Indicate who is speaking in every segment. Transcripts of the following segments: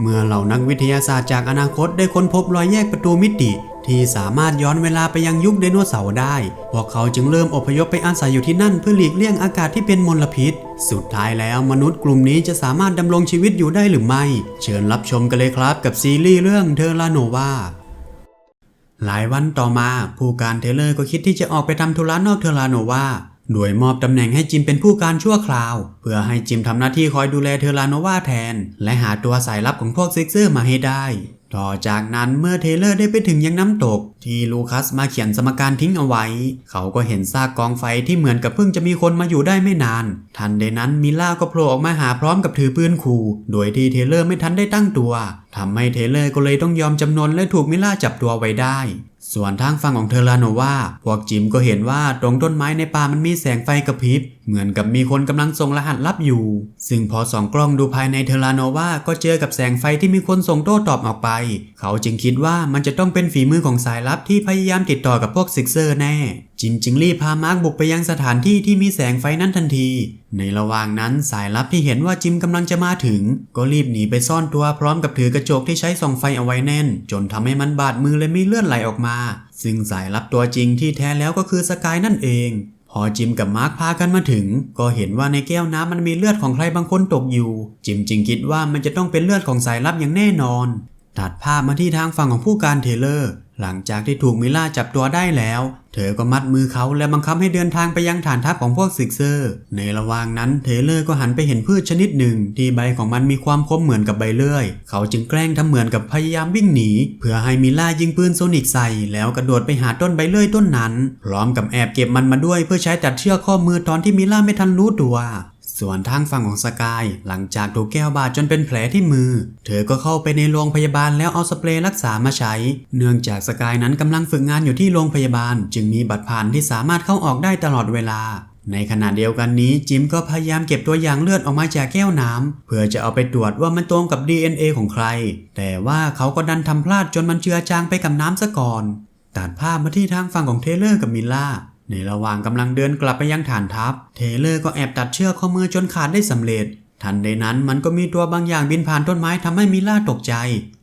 Speaker 1: เมื่อเหล่านักวิทยาศาสตร์จากอนาคตได้ค้นพบรอยแยกประตูมิติ ที่สามารถย้อนเวลาไปยังยุคไดโนเสาร์ได้ พวกเขาจึงเริ่มอพยพไปอาศัยอยู่ที่นั่นเพื่อหลีกเลี่ยงอากาศที่เป็นมลพิษ สุดท้ายแล้วมนุษย์กลุ่มนี้จะสามารถดำรงชีวิตอยู่ได้หรือไม่ เชิญรับชมกันเลยครับกับซีรีส์เรื่องเทอร์ลาโนวาหลายวันต่อมา ผู้การเทเลอร์ก็คิดที่จะออกไปทำธุระนอกเทอร์ลาโนวา โดยมอบตำแหน่งให้จิมเป็นผู้การชั่วคราว เพื่อให้จิมทำหน้าที่คอยดูแลเทอร์ลาโนวาแทน และหาตัวสายลับของพวกซิกเซอร์มาให้ได้ ต่อจากนั้นเมื่อเทเลอร์ได้ไปถึงยังน้ำตก ที่ลูคัสมาเขียนสมการทิ้งเอาไว้ เขาก็เห็นซากกองไฟที่เหมือนกับเพิ่งจะมีคนมาอยู่ได้ไม่นาน ทันใดนั้นมิล่าก็โผล่ออกมาหาพร้อมกับถือปืนขู่โดยที่เทเลอร์ไม่ทันได้ตั้งตัวทำให้เทเลอร์ก็เลยต้องยอมจำนนและถูกมิล่าจับตัวไว้ได้ ส่วนทางฝั่งของเทอร์ลาโนวาพวกจิมก็เห็นว่าตรงต้นไม้ในป่ามันมีแสงไฟกระพริบ เหมือนกับมีคนกำลังส่งรหัสลับอยู่ ซึ่งพอส่องกล้องดูภายในเทอร์ลาโนวาก็เจอกับแสงไฟที่มีคนส่งโต้ตอบออกไป เขาจึงคิดว่ามันจะต้องเป็นฝีมือของสายลับที่พยายามติดต่อกับพวกซิกเซอร์แน่ จิมจึงรีบพามาร์กบุกไปยังสถานที่ที่มีแสงไฟนั้นทันที ในระหว่างนั้นสายลับที่เห็นว่าจิมกำลังจะมาถึง ก็รีบหนีไปซ่อนตัวพร้อมกับถือกระจกที่ใช้ส่องไฟเอาไว้แน่น จนทำให้มันบาดมือและมีเลือดไหลออกมา ซึ่งสายลับตัวจริงที่แท้แล้วก็คือสกายนั่นเองพอจิมกับมาร์คพากันมาถึง ก็เห็นว่าในแก้วน้ำมันมีเลือดของใครบางคนตกอยู่ จิมจึงคิดว่ามันจะต้องเป็นเลือดของสายลับอย่างแน่นอน ตัดภาพมาที่ทางฝั่งของผู้การเทเลอร์ หลังจากที่ถูกมิล่าจับตัวได้แล้ว เธอก็มัดมือเขาและบังคับให้เดินทางไปยังฐานทัพของพวกซิกเซอร์ ในระหว่างนั้นเทเลอร์ก็หันไปเห็นพืชชนิดหนึ่ง ที่ใบของมันมีความคมเหมือนกับใบเลื่อย เขาจึงแกล้งทำเหมือนกับพยายามวิ่งหนี เพื่อให้มิล่ายิงปืนโซนิกใส่ แล้วกระโดดไปหาต้นใบเลื่อยต้นนั้น พร้อมกับแอบเก็บมันมาด้วยเพื่อใช้ตัดเชือกข้อมือตอนที่มิล่าไม่ทันรู้ตัว ส่วนทางฝั่งของสกาย หลังจากถูกแก้วบาดจนเป็นแผลที่มือ เธอก็เข้าไปในโรงพยาบาลแล้วเอาสเปรย์รักษามาใช้ เนื่องจากสกายนั้นกำลังฝึกงานอยู่ที่โรงพยาบาล จึงมีบัตรผ่านที่สามารถเข้าออกได้ตลอดเวลา ในขณะเดียวกันนี้จิมก็พยายามเก็บตัวอย่างเลือดออกมาจากแก้วน้ำเพื่อจะเอาไปตรวจว่ามันตรงกับ DNA ของใคร แต่ว่าเขาก็ดันทำพลาดจนมันเจือจางไปกับน้ำซะก่อนตัดภาพมาที่ทางฝั่งของเทเลอร์กับมิลล่า ในระหว่างกำลังเดินกลับไปยังฐานทัพ เทเลอร์ก็แอบตัดเชือกข้อมือจนขาดได้สำเร็จ ทันใดนั้นมันก็มีตัวบางอย่างบินผ่านต้นไม้ทำให้มิล่าตกใจ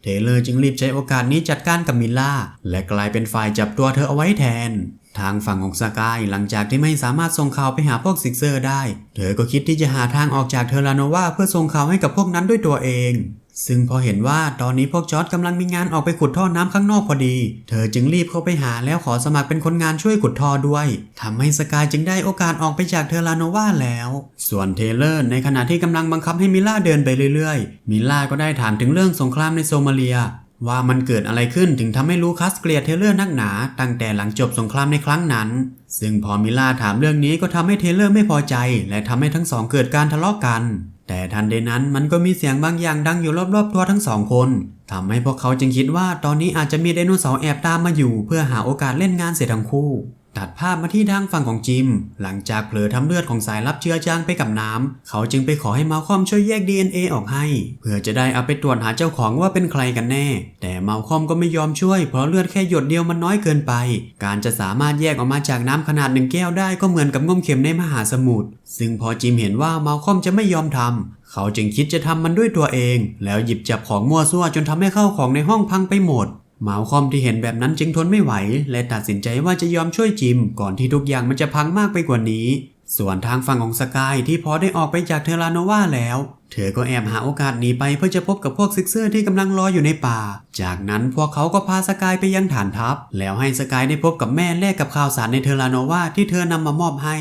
Speaker 1: เทเลอร์จึงรีบใช้โอกาสนี้จัดการกับมิลล่า และกลายเป็นฝ่ายจับตัวเธอเอาไว้แทน ทางฝั่งของสกายหลังจากที่ไม่สามารถส่งข่าวไปหาพวกซิกเซอร์ได้ เธอก็คิดที่จะหาทางออกจากเทอร์ลาโนวาเพื่อส่งข่าวให้กับพวกนั้นด้วยตัวเอง ซึ่งพอเห็นว่าตอนนี้พวกจอร์ดกำลังมีงานออกไปขุดท่อน้ำข้างนอกพอดี เธอจึงรีบเข้าไปหาแล้วขอสมัครเป็นคนงานช่วยขุดท่อด้วยทำให้สกายจึงได้โอกาสออกไปจากเทอร์ลาโนวาแล้ว ส่วนเทเลอร์ในขณะที่กำลังบังคับให้มิล่าเดินไปเรื่อยๆ มิล่าก็ได้ถามถึงเรื่องสงครามในโซมาเลีย ว่ามันเกิดอะไรขึ้นถึงทำให้ลูคัสเกลียดเทเลอร์นักหนา ตั้งแต่หลังจบสงครามในครั้งนั้น ซึ่งพอมิล่าถามเรื่องนี้ก็ทำให้เทเลอร์ไม่พอใจ และทำให้ทั้งสองเกิดการทะเลาะกัน แต่ทันใดนั้นมันก็มีเสียงบางอย่างดังอยู่รอบๆตัวทั้งสองคนทำให้พวกเขาจึงคิดว่าตอนนี้อาจจะมีไดโนเสาร์แอบตามมาอยู่ เพื่อหาโอกาสเล่นงานเสร็จทั้งคู่ ตัดภาพมาที่ทางฝั่งของจิม หลังจากเผลอทำเลือดของสายลับเชื้อจางไปกับน้ำ เขาจึงไปขอให้มาคอมช่วยแยก DNA ออกให้ เพื่อจะได้เอาไปตรวจหาเจ้าของว่าเป็นใครกันแน่ แต่มาคอมก็ไม่ยอมช่วย เพราะเลือดแค่หยดเดียวมันน้อยเกินไป การจะสามารถแยกออกมาจากน้ำขนาดหนึ่งแก้วได้ก็เหมือนกับงมเข็มในมหาสมุทร ซึ่งพอจิมเห็นว่ามาคอมจะไม่ยอมทำเขาจึงคิดจะทำมันด้วยตัวเอง แล้วหยิบจับของมั่วซั่วจนทำให้เข้าของในห้องพังไปหมด มาคอมที่เห็นแบบนั้นจึงทนไม่ไหว และตัดสินใจว่าจะยอมช่วยจิม ก่อนที่ทุกอย่างมันจะพังมากไปกว่านี้ ส่วนทางฝั่งของสกายที่พอได้ออกไปจากเทอร์ลาโนวาแล้ว เธอก็แอบหาโอกาสหนีไปเพื่อจะพบกับพวกซิกเซอร์ที่กำลังรออยู่ในป่า จากนั้นพวกเขาก็พาสกายไปยังฐานทัพ แล้วให้สกายได้พบกับแม่แลกกับข่าวสารในเทอร์ลาโนวาที่เธอนำมามอบให้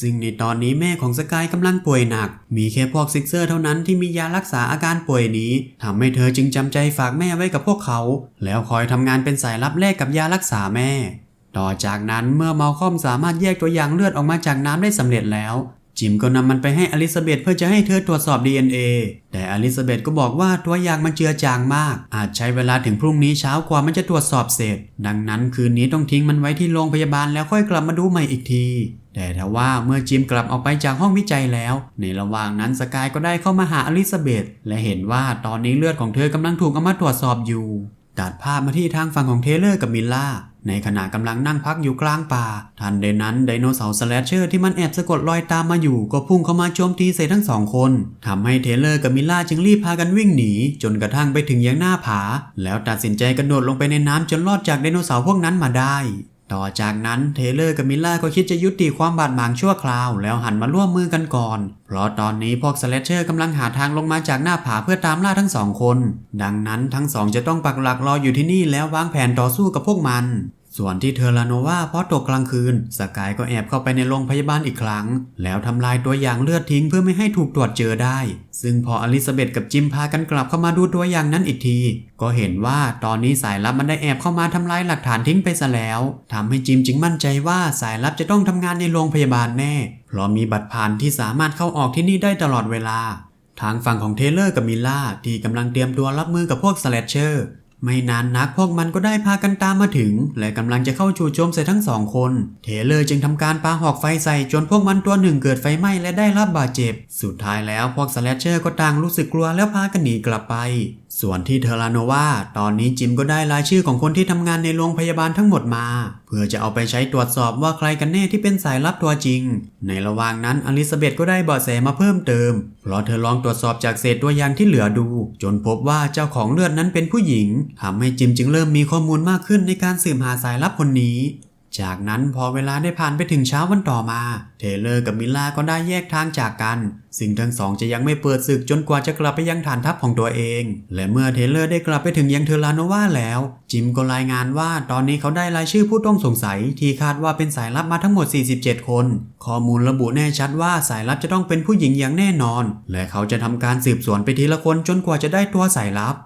Speaker 1: ซึ่งในตอนนี้แม่ของสกายกำลังป่วยหนัก มีแค่พวกซิกเซอร์เท่านั้นที่มียารักษาอาการป่วยนี้ทำให้เธอจึงจำใจฝากแม่ไว้กับพวกเขา แล้วคอยทำงานเป็นสายลับแลกกับยารักษาแม่ต่อจากนั้นเมื่อเมาคอมสามารถแยกตัวอย่างเลือดออกมาจากน้ำได้สำเร็จแล้ว จิมก็นำมันไปให้อลิซาเบธเพื่อจะให้เธอตรวจสอบ DNA แต่อลิซาเบธก็บอกว่าตัวอย่างมันเจือจางมาก อาจใช้เวลาถึงพรุ่งนี้เช้ากว่ามันจะตรวจสอบเสร็จ ดังนั้นคืนนี้ต้องทิ้งมันไว้ที่โรงพยาบาลแล้วค่อยกลับมาดูใหม่อีกทีแต่ถ้าว่าเมื่อจิมกลับออกไปจากห้องวิจัยแล้ว ในระหว่างนั้นสกายก็ได้เข้ามาหาอลิซาเบธและเห็นว่าตอนนี้เลือดของเธอกำลังถูกเอามาตรวจสอบอยู่ ตัดภาพมาที่ทางฝั่งของเทเลอร์กับมิลล่า ในขณะกำลังนั่งพักอยู่กลางป่า ทันใดนั้นไดโนเสาร์สแลชเชอร์ที่มันแอบสะกดรอยตามมาอยู่ก็พุ่งเข้ามาโจมตีใส่ทั้งสองคนทำให้เทเลอร์กับมิล่าจึงรีบพากันวิ่งหนี จนกระทั่งไปถึงยังหน้าผา แล้วตัดสินใจกระโดดลงไปในน้ำจนรอดจากไดโนเสาร์พวกนั้นมาได้ ต่อจากนั้นเทเลอร์กับมิลล่าก็คิดจะยุติความบาดหมางชั่วคราว แล้วหันมาร่วมมือกันก่อน เพราะตอนนี้พวกสเลเชอร์กำลังหาทางลงมาจากหน้าผาเพื่อตามล่าทั้งสองคน ดังนั้นทั้งสองจะต้องปักหลักรออยู่ที่นี่แล้ววางแผนต่อสู้กับพวกมัน ส่วนที่เทอร์ลาโนวาเพราะตกกลางคืน สกายก็แอบเข้าไปในโรงพยาบาลอีกครั้ง แล้วทำลายตัวอย่างเลือดทิ้งเพื่อไม่ให้ถูกตรวจเจอได้ ซึ่งพออลิซาเบธกับจิมพากันกลับเข้ามาดูตัวอย่างนั้นอีกที ก็เห็นว่าตอนนี้สายลับมันได้แอบเข้ามาทำลายหลักฐานทิ้งไปซะแล้วทำให้จิมจึงมั่นใจว่าสายลับจะต้องทำงานในโรงพยาบาลแน่ เพราะมีบัตรผ่านที่สามารถเข้าออกที่นี่ได้ตลอดเวลาทางฝั่งของเทเลอร์กับมิลล่าที่กำลังเตรียมตัวรับมือกับพวกสแลชเชอร์ ไม่นานนักพวกมันก็ได้พากันตามมาถึง และกำลังจะเข้าจู่โจมใส่ทั้งสองคน เทเลอร์จึงทำการปาหอกไฟใส่จนพวกมันตัวหนึ่งเกิดไฟไหม้และได้รับบาดเจ็บ สุดท้ายแล้วพวกสแลชเชอร์ก็ต่างรู้สึกกลัวแล้วพากันหนีกลับไปส่วนที่เทอร์ลาโนวาตอนนี้จิมก็ได้รายชื่อของคนที่ทำงานในโรงพยาบาลทั้งหมดมา เพื่อจะเอาไปใช้ตรวจสอบว่าใครกันแน่ที่เป็นสายลับตัวจริง ในระหว่างนั้นอลิซาเบธก็ได้เบาะแสมาเพิ่มเติม เพราะเธอลองตรวจสอบจากเศษตัวอย่างที่เหลือดู จนพบว่าเจ้าของเลือดนั้นเป็นผู้หญิงทำให้จิมจึงเริ่มมีข้อมูลมากขึ้นในการสืบหาสายลับคนนี้ จากนั้นพอเวลาได้ผ่านไปถึงเช้าวันต่อมา เทเลอร์กับมิลล่าก็ได้แยกทางจากกัน ซึ่งทั้งสองจะยังไม่เปิดศึกจนกว่าจะกลับไปยังฐานทัพของตัวเอง และเมื่อเทเลอร์ได้กลับไปถึงยังเทอร์ลาโนวาแล้ว จิมก็รายงานว่าตอนนี้เขาได้รายชื่อผู้ต้องสงสัย ที่คาดว่าเป็นสายลับมาทั้งหมด 47 คน ข้อมูลระบุแน่ชัดว่าสายลับจะต้องเป็นผู้หญิงอย่างแน่นอน และเขาจะทำการสืบสวนไปทีละคนจนกว่าจะได้ตัวสายลับ